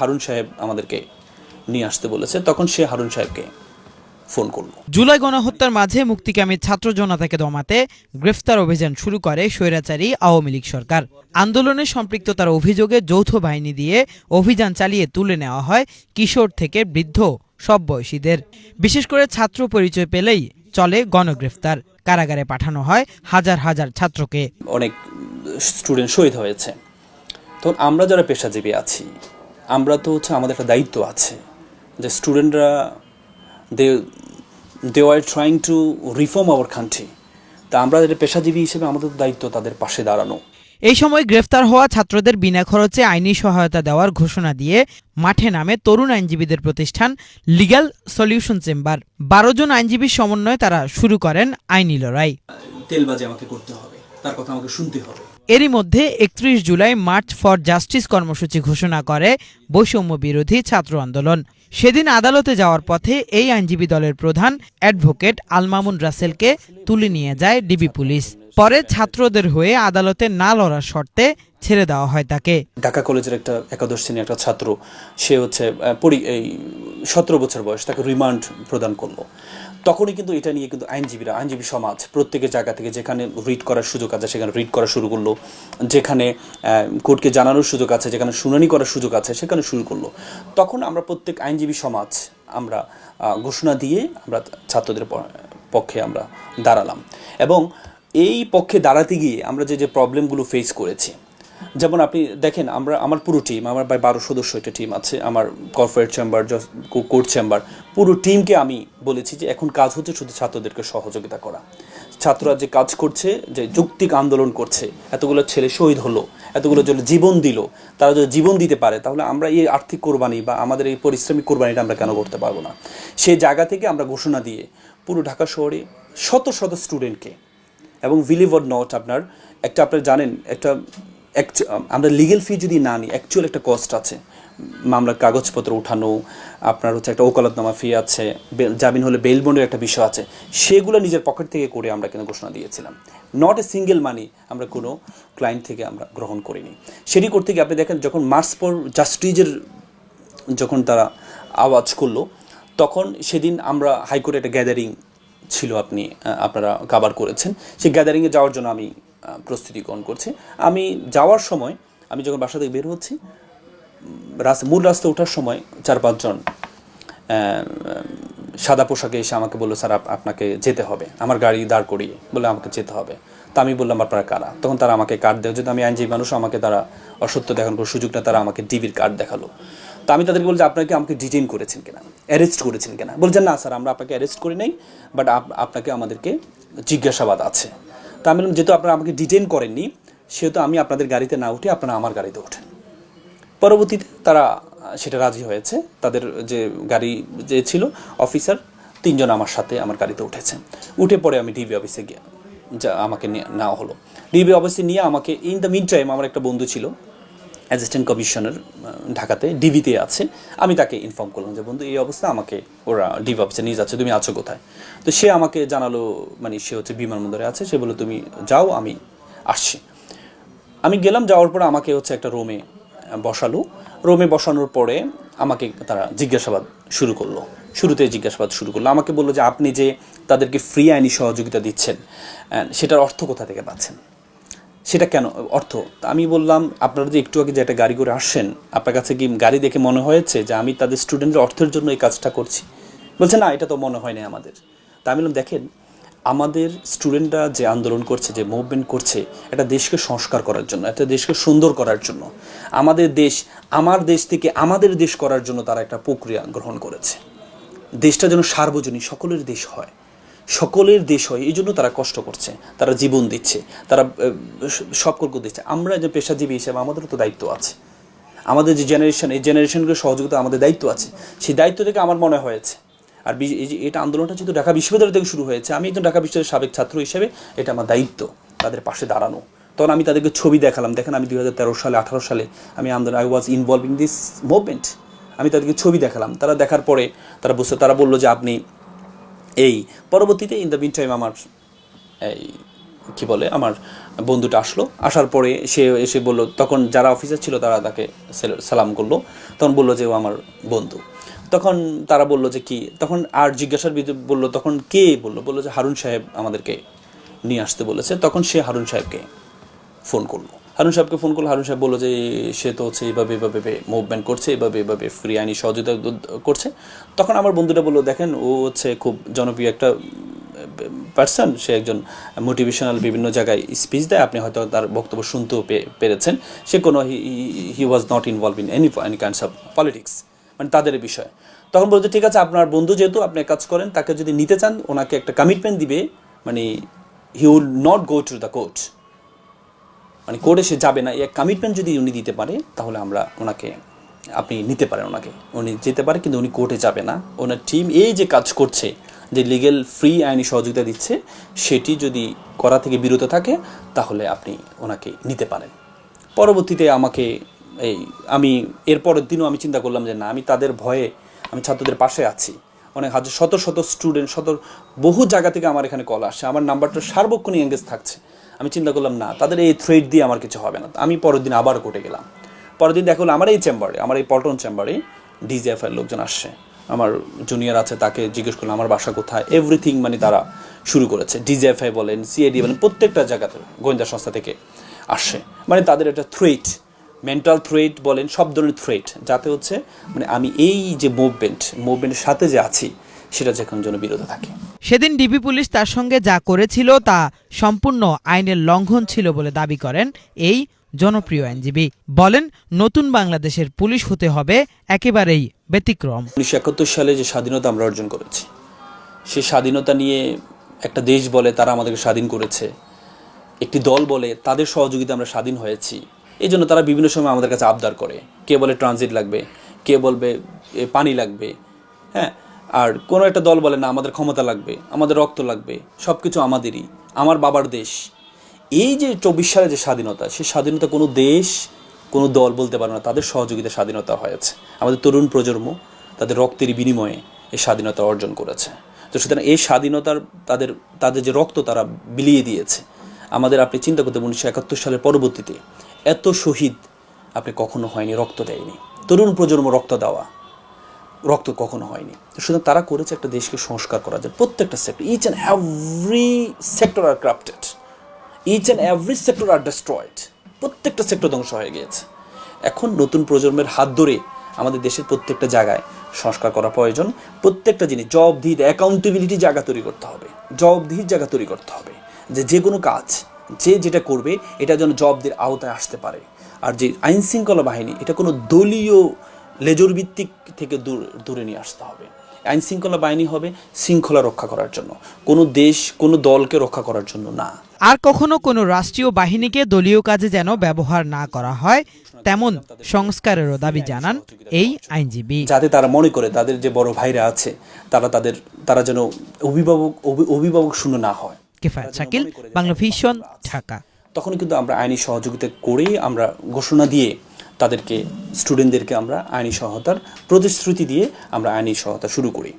হারুন সাহেব আমাদেরকে নিয়ে আসতে বলেছে তখন সে হারুন সাহেবকে ফোন করল। জুলাই গণহত্যার মাঝে মুক্তিকামী ছাত্র জনতাকে দমাতে গ্রেফতার অভিযান শুরু করে স্বৈরাচারী আওয়ামী লীগ সরকার। আন্দোলনে সম্পৃক্ততার অভিযোগে যৌথ বাহিনী দিয়ে অভিযান চালিয়ে তুলে নেওয়া হয় কিশোর থেকে বৃদ্ধ সব বয়সীদের। বিশেষ করে ছাত্র পরিচয় পেলেই চলে গণগ্রেফতার। কারাগারে পাঠানো হয় হাজার হাজার ছাত্রকে। অনেক স্টুডেন্ট শহীদ হয়েছে। তখন আমরা যারা পেশাজীবী আছি আমরা তো হচ্ছে আমাদের একটা দায়িত্ব আছে যে স্টুডেন্টরা they they are trying to reform our country তা আমরা পেশাজীবী হিসেবে আমাদের দায়িত্ব তাদের পাশে দাঁড়ানো। এই সময় গ্রেফতার হওয়া ছাত্রদের বিনা খরচে আইনি সহায়তা দেওয়ার ঘোষণা দিয়ে মাঠে নামে তরুণ আইনজীবীদের প্রতিষ্ঠান লিগ্যাল সলিউশন চেম্বার। বারো জন আইনজীবীর সমন্বয়ে তারা শুরু করেন আইনি লড়াই। তেলবাজি আমাকে করতে হবে তার কথা আমাকে শুনতে হবে। এরই মধ্যে একত্রিশ জুলাই মার্চ ফর জাস্টিস কর্মসূচি ঘোষণা করে বৈষম্য বিরোধী ছাত্র আন্দোলন। সেদিন আদালতে যাওয়ার পথে এই আইনজীবী দলের প্রধান অ্যাডভোকেট আলমামুন রাসেলকে তুলে নিয়ে যায় ডিবি পুলিশ। পরে ছাত্রদের হয়ে আদালতে না লড়ার শর্তে ছেড়ে দেওয়া হয় তাকে। ঢাকা কলেজের একটা একাদশ শ্রেণির একটা ছাত্র, সে হচ্ছে পরি এই সতেরো বছর বয়স, তাকে রিমান্ড প্রদান করল। তখনই কিন্তু এটা নিয়ে কিন্তু আইনজীবীরা, আইনজীবী সমাজ প্রত্যেকের জায়গা থেকে যেখানে রিড করার সুযোগ আছে, সেখানে রিড করা শুরু করল, যেখানে কোর্টকে জানানোর সুযোগ আছে, যেখানে শুনানি করার সুযোগ আছে, সেখানে শুরু করল। তখন আমরা প্রত্যেক আইনজীবী সমাজ আমরা ঘোষণা দিয়ে আমরা ছাত্রদের পক্ষে আমরা দাঁড়ালাম। এবং এই পক্ষে দাঁড়াতে গিয়ে আমরা যে যে প্রবলেমগুলো ফেস করেছি যেমন আপনি দেখেন, আমরা, আমার পুরো টিম আমার প্রায় বারো সদস্য একটা টিম আছে, আমার কর্পোরেট চেম্বার কোর্ট চেম্বার পুরো টিমকে আমি বলেছি যে এখন কাজ হচ্ছে শুধু ছাত্রদেরকে সহযোগিতা করা। ছাত্ররা যে কাজ করছে, যে যৌক্তিক আন্দোলন করছে, এতগুলো ছেলে শহীদ হলো, এতগুলো ছেলে জীবন দিল, তারা যদি জীবন দিতে পারে, তাহলে আমরা এই আর্থিক কোরবানি বা আমাদের এই পরিশ্রমিক কোরবানিটা আমরা কেন করতে পারব না? সেই জায়গা থেকে আমরা ঘোষণা দিয়ে পুরো ঢাকা শহরে শত শত স্টুডেন্টকে এবং বিলিভ অর নট আপনার, একটা আপনার জানেন, একটা আমরা লিগেল ফি যদি না নিই অ্যাকচুয়াল একটা কস্ট আছে। মামলার কাগজপত্র উঠানো, আপনার হচ্ছে একটা ওকালতনামা ফি আছে জামিন হলে বেল বন্ডের একটা বিষয় আছে, সেগুলো নিজের পকেট থেকে করে আমরা কিন্তু ঘোষণা দিয়েছিলাম। নট এ সিঙ্গেল মানি আমরা কোনো ক্লায়েন্ট থেকে আমরা গ্রহণ করিনি। সেটি করতে গিয়ে আপনি দেখেন, যখন মার্চ পর জাস্টিজের যখন তারা আওয়াজ করল, তখন সেদিন আমরা হাইকোর্টে একটা গ্যাদারিং ছিল আপনি আপনারা কাবার করেছেন। সেই গ্যাদারিংয়ে যাওয়ার জন্য আমি প্রস্তুতি গ্রহণ করছি। আমি যাওয়ার সময়, আমি যখন বাসা থেকে বের হচ্ছি রাস্তা মূল রাস্তা ওঠার সময় চার পাঁচজন সাদা পোশাকে এসে আমাকে বলল, স্যার আপনাকে যেতে হবে। আমার গাড়ি দাঁড় করিয়ে বলে আমাকে যেতে হবে। তা আমি বললাম, আপনারা কারা? তখন তারা আমাকে কার্ড দেয়। যদি আমি আইনজীবী মানুষ, আমাকে তারা অসত্য দেখানোর সুযোগটা তারা আমাকে ডিবির কার্ড দেখাল। তো আমি তাদেরকে বলছি আপনাকে আমাকে ডিটেইন করেছেন কিনা? অ্যারেস্ট করেছেন কিনা? বলছেন না, স্যার, আমরা আপনাকে অ্যারেস্ট করি নাই বাট আপনাকে আমাদেরকে জিজ্ঞাসাবাদ আছে। তা আমি যেহেতু আপনারা আমাকে ডিটেন করেননি, সেহেতু আমি আপনাদের গাড়িতে না উঠে আপনারা আমার গাড়িতে ওঠেন। পরবর্তীতে তারা, সেটা রাজি হয়েছে। তাদের যে গাড়ি যে ছিল অফিসার তিনজন আমার সাথে আমার গাড়িতে উঠেছে। উঠে পরে আমি ডিবি অফিসে গিয়ে যা আমাকে নেওয়া হলো। ডিবি অফিসে নিয়ে আমাকে ইন দ্য মিড টাইম আমার একটা বন্ধু ছিল অ্যাসিস্ট্যান্ট কমিশনার ঢাকাতে ডিবিতে আছে। আমি তাকে ইনফর্ম করলাম যে, বন্ধু, এই অবস্থা আমাকে, ওরা ডিবি অফিসে নিয়ে যাচ্ছে, তুমি আছো কোথায়? তো সে আমাকে জানালো মানে সে হচ্ছে বিমানবন্দরে আছে, সে বলল, তুমি যাও, আমি আসছি। আমি গেলাম, যাওয়ার পরে আমাকে হচ্ছে একটা রোমে বসালো। রোমে বসানোর পরে আমাকে তারা জিজ্ঞাসাবাদ শুরু করল। শুরুতে জিজ্ঞাসাবাদ শুরু করল। আমাকে বলল যে, আপনি যে তাদেরকে ফ্রি আইনি সহযোগিতা দিচ্ছেন সেটার অর্থ কোথা থেকে পাচ্ছেন? সেটা কেন? অর্থ। আমি বললাম, আপনারা যে একটু আগে যে একটা গাড়ি করে আসছেন, আপনার কাছে কি গাড়ি দেখে মনে হয়েছে যে আমি তাদের স্টুডেন্টের অর্থের জন্য এই কাজটা করছি? বলছে, না, এটা তো মনে হয় না আমাদের। তা আমি বললাম, দেখেন, আমাদের স্টুডেন্টরা যে আন্দোলন করছে, যে মুভমেন্ট করছে, এটা দেশকে সংস্কার করার জন্য একটা দেশকে সুন্দর করার জন্য। আমাদের দেশ, আমার দেশ থেকে আমাদের দেশ করার জন্য তারা একটা প্রক্রিয়া গ্রহণ করেছে। দেশটা যেন সার্বজনীন, সকলের দেশ হয়। সকলের দেশ হয়, এই জন্য তারা কষ্ট করছে, তারা জীবন দিচ্ছে, তারা সবকর্ক দিচ্ছে। আমরা যে পেশাজীবী হিসেবে আমাদেরও তো দায়িত্ব আছে। আমাদের যে জেনারেশন এই জেনারেশনগুলো সহযোগিতা আমাদের দায়িত্ব আছে। সেই দায়িত্ব থেকে আমার মনে হয়েছে, আর এই যে, এটা আন্দোলনটা যেহেতু ঢাকা বিশ্ববিদ্যালয় থেকে শুরু হয়েছে, আমি একজন ঢাকা বিশ্ববিদ্যালয়ের সাবেক ছাত্র হিসেবে এটা আমার দায়িত্ব, তাদের পাশে দাঁড়ানো। তখন আমি তাদেরকে ছবি দেখালাম, দেখেন আমি দুই সালে, আঠারো সালে আমি আন্দোলন I was involve in this movement আমি তাদেরকে ছবি দেখালাম। তারা দেখার পরে তারা বুঝতে, তারা বলল যে আপনি এই, পরবর্তীতে ইন দ্য মিন টাইম আমার, এই, কী বলে, আমার বন্ধুটা আসলো। আসার পরে সে এসে বলল, তখন যারা অফিসার ছিল তারা তাকে সেল- সালাম করল। তখন বলল যে ও আমার বন্ধু। তখন তারা বলল যে কি, তখন আর জিজ্ঞাসার বিধ- বলল, তখন কে বলল? বলল যে হারুন সাহেব আমাদেরকে নিয়ে আসতে বলেছে। তখন সে হারুন সাহেবকে ফোন করল। হারুন সাহেবকে ফোন করল, হারুন সাহেব বলল যে, সে তো হচ্ছে এইভাবে এভাবে মুভমেন্ট করছে, এভাবে এভাবে ফ্রি আইনি সহযোগিতা করছে। তখন আমার বন্ধুটা বলল, দেখেন, ও হচ্ছে খুব জনপ্রিয় একটা পার্সন সে একজন মোটিভেশনাল বিভিন্ন জায়গায় স্পিচ দেয়। আপনি হয়তো তার বক্তব্য শুনতেও পেরেছেন। সে কোনো he was not involve in any any kinds of politics মানে তাদের বিষয়। তখন বলছে ঠিক আছে, আপনার বন্ধু যেহেতু আপনি কাজ করেন, তাকে যদি নিতে চান, ওনাকে একটা কমিটমেন্ট দিবে মানে he will not go to the court মানে কোর্টে সে যাবে না এই কমিটমেন্ট যদি উনি দিতে পারে, তাহলে আমরা ওনাকে, আপনি নিতে পারেন ওনাকে। উনি যেতে পারে, কিন্তু উনি কোর্টে যাবে না। ওনার টিম এই যে কাজ করছে, যে লিগেল ফ্রি আইনি সহযোগিতা দিচ্ছে, সেটি যদি করা থেকে বিরত থাকে, তাহলে আপনি ওনাকে নিতে পারেন। পরবর্তীতে আমাকে এই, আমি এর পরের দিনও আমি চিন্তা করলাম যে না, আমি তাদের ভয়ে, আমি ছাত্রদের পাশে আছি। অনেক হাজার, শত শত স্টুডেন্ট শত, বহু জায়গা থেকে আমার এখানে কল আসছে। আমার নাম্বারটা সার্বক্ষণিক এঙ্গেজ থাকছে। আমি চিন্তা করলাম, না, তাদের এই থ্রেড দিয়ে আমার কিছু হবে না। আমি পরের দিন আবার কোর্টে গেলাম। পরের দিন দেখা আমার এই চেম্বারে আমার এই পল্টন চেম্বারে ডিজিএফআই লোকজন আসছে। আমার জুনিয়র আছে, তাকে জিজ্ঞেস করলাম, আমার বাসা কোথায়? এভরিথিং মানে তারা শুরু করেছে। ডিজিএফআই বলেন সিআইডি বলেন, প্রত্যেকটা জায়গাতে গোয়েন্দা সংস্থা থেকে আসছে। মানে তাদের একটা থ্রেট মেন্টাল থ্রেট বলেন, সব ধরনের থ্রেট যাতে হচ্ছে মানে আমি এই যে মুভমেন্ট মুভমেন্টের সাথে যে আছি সেটা যেখানে যেন বিরত থাকে। সেদিন ডিবি পুলিশ তার সঙ্গে যা করেছিল তা সম্পূর্ণ আইনের লঙ্ঘন ছিল বলে দাবি করেন এই জনপ্রিয় আইনজীবী। বলেন নতুন বাংলাদেশের পুলিশ হতে হবে একেবারেই ব্যতিক্রম। উনিশশো একাত্তর সালে যে স্বাধীনতা আমরা অর্জন করেছি সে স্বাধীনতা নিয়ে একটা দেশ বলে তারা আমাদেরকে স্বাধীন করেছে একটি দল বলে তাদের সহযোগিতা আমরা স্বাধীন হয়েছি এই জন্য তারা বিভিন্ন সময় আমাদের কাছে আবদার করে। কে বলে ট্রানজিট লাগবে কে বলবে পানি লাগবে হ্যাঁ? আর কোনো একটা দল বলে, না, আমাদের ক্ষমতা লাগবে, আমাদের রক্ত লাগবে সব কিছু আমাদেরই, আমার বাবার দেশ। এই যে চব্বিশ সালে যে স্বাধীনতা সে স্বাধীনতা কোনো দেশ, কোনো দল বলতে পারে না, তাদের সহযোগিতা স্বাধীনতা হয়েছে। আমাদের তরুণ প্রজন্ম তাদের রক্তের বিনিময়ে এই স্বাধীনতা অর্জন করেছে। তো সুতরাং এই স্বাধীনতার তাদের তাদের যে রক্ত তারা বিলিয়ে দিয়েছে। আমাদের আপনি চিন্তা করতে উনিশশো একাত্তর সালের পরবর্তীতে এত শহীদ আপনি কখনো হয়নি, রক্ত দেয়নি। তরুণ প্রজন্ম রক্ত দেওয়া রক্ত কখনো হয়নি। সুতরাং তারা করেছে একটা দেশকে সংস্কার করা যায় প্রত্যেকটা sector each and every sector are crafted each and every sector are destroyed প্রত্যেকটা সেক্টর ধ্বংস হয়ে গিয়েছে। এখন নতুন প্রজন্মের হাত ধরে আমাদের দেশের প্রত্যেকটা জায়গায় সংস্কার করা প্রয়োজন। প্রত্যেকটা জিনিস জবাবদিহির অ্যাকাউন্টেবিলিটি জায়গা তৈরি করতে হবে। জবাবদিহির জায়গা তৈরি করতে হবে। যে যে কোনো কাজ, যে যেটা করবে, এটা যেন জবাবদিহির আওতায় আসতে পারে। আর যে আইনশৃঙ্খলা বাহিনী, এটা কোনো দলীয় লেজর ভিত্তিক থেকে দূর দূরে নিয়ে আসতে হবে। আইন শৃঙ্খলা বাহিনী হবে শৃঙ্খলা রক্ষা করার জন্য। কোনো দেশ কোনো দলকে রক্ষা করার জন্য না। আর কখনো কোনো রাষ্ট্রীয় বাহিনীকে দলীয় কাজে যেন ব্যবহার না করা হয় তেমন সংস্কারেরও দাবি জানান এই আইনজীবী। যাতে তারা মনে করে তাদের যে বড় ভাইরা আছে তারা তাদের তারা যেন অভিভাবক অভিভাবক শূন্য না হয়। কিফায়াত শাকিল বাংলা ভিশন ঢাকা। তখন কিন্তু আমরা আইনি সহযোগিতা করেই আমরা ঘোষণা দিয়ে তাদেরকে স্টুডেন্টদেরকে আমরা আইনি সহায়তার প্রতিশ্রুতি দিয়ে আমরা আইনি সহায়তা শুরু করি।